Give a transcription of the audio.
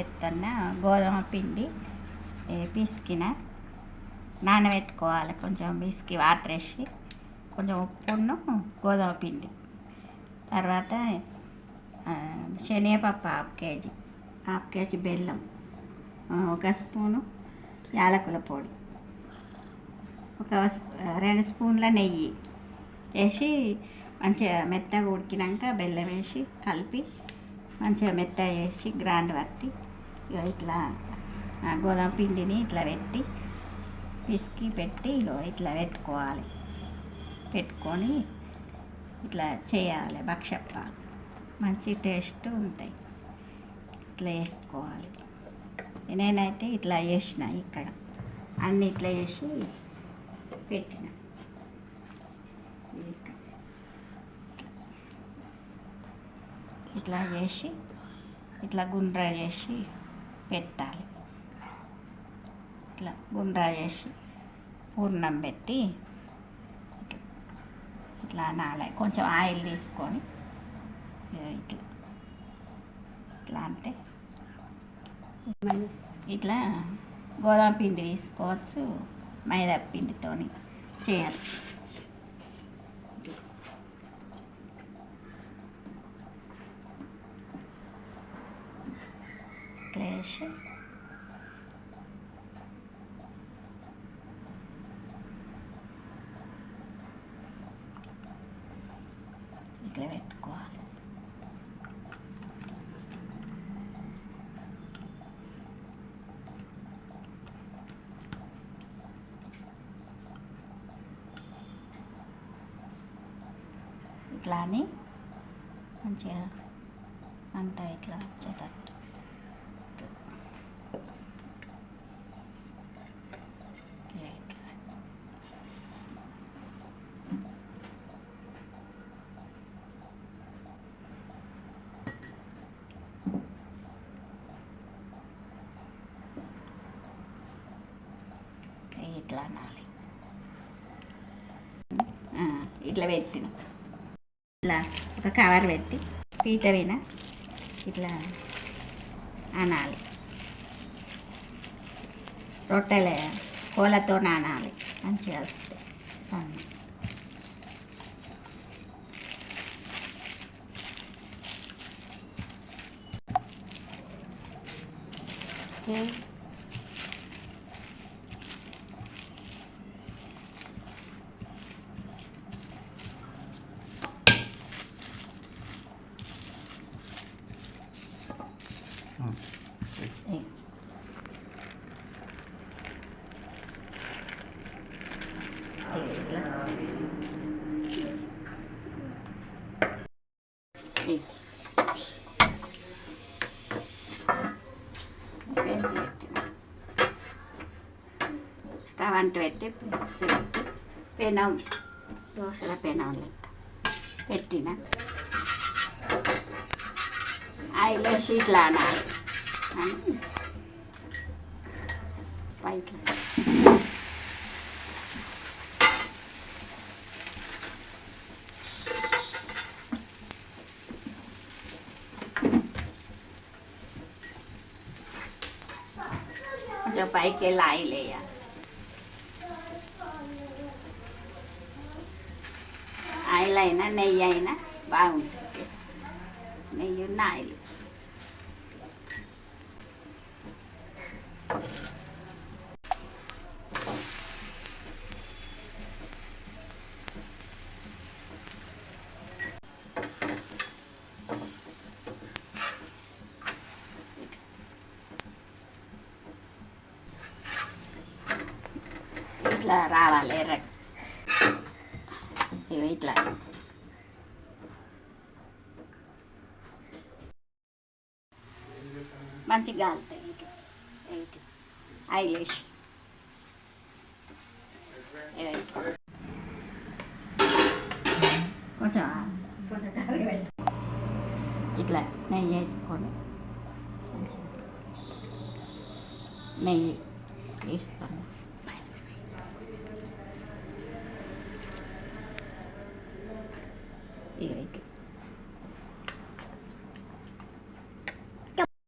ఎత్తున్న గోధుమ పిండి పిసికిన నానబెట్టుకోవాలి. కొంచెం పిసికి వాటర్ వేసి కొంచెం ఉప్పును గోధుమ పిండి. తర్వాత శనగపప్పు హాఫ్ కేజీ హాఫ్ కేజీ బెల్లం ఒక స్పూను యాలకుల పొడి ఒక రెండు స్పూన్ల నెయ్యి వేసి మంచిగా మెత్తగా ఉడికినాక బెల్లం వేసి కలిపి మంచిగా మెత్తగా వేసి గ్రాండ్ పట్టి ఇగో ఇట్లా గోధుమ పిండిని ఇట్లా పెట్టి పిసికి పెట్టి ఇగో ఇట్లా పెట్టుకోవాలి. పెట్టుకొని ఇట్లా చేయాలి భక్షప్పాలు మంచి టేస్ట్ ఉంటాయి. ఇట్లా వేసుకోవాలి నేనైతే ఇట్లా చేసిన ఇక్కడ. అన్నీ ఇట్లా చేసి పెట్టిన ఇది ఇక్కడ. ఇట్లా చేసి ఇట్లా గుండ్రా చేసి పెట్టాలి. ఇట్లా గుండ్రా చేసి పూర్ణం పెట్టి ఇట్లా ఇట్లా కొంచెం ఆయిల్ తీసుకొని ఇట్లా ఇట్లా అంటే ఇట్లా గోధుమ పిండి తీసుకోవచ్చు మైదా పిండితోని చేయాలి ఇట్లా వేసి ఇట్లా పెట్టుకోవాలి ఇట్లా అని మంచిగా అంతా ఇట్లా వచ్చేటట్టు ఇలా ఇట్లా. ఇట్లా అనాలి ఇట్లా పెట్టిన. ఇట్లా ఒక కవర్ పెట్టి పీట పైన ఇట్లా అనాలి. రొట్టెలే కోలతో నానాలి మంచిగా వస్తాయి. అన్నీ. Yeah. స్టవ్ అంటు పెట్టి పెంచి పెట్టి పెనం దోశల పెనం లెక్క పెట్టిన ఆయిల్ వేసి ఇట్లా అనాలి అని పైకి కొంచెం పైకి వెళ్ళి ఆయిల్ వేయాలి ఆయిల్ అయినా నెయ్యి అయినా బాగుంటుంది నెయ్యి ఉన్న ఆయిల్ ఇట్లా రావాలి ఎర్ర ఇట్లా. మంచిగా కాలుతాయి ఇట్లా ఇట్లా వేసి. కొంచెం ఇట్లా నెయ్యి వేసుకోండి. నెయ్యి వేస్తాను Yeah.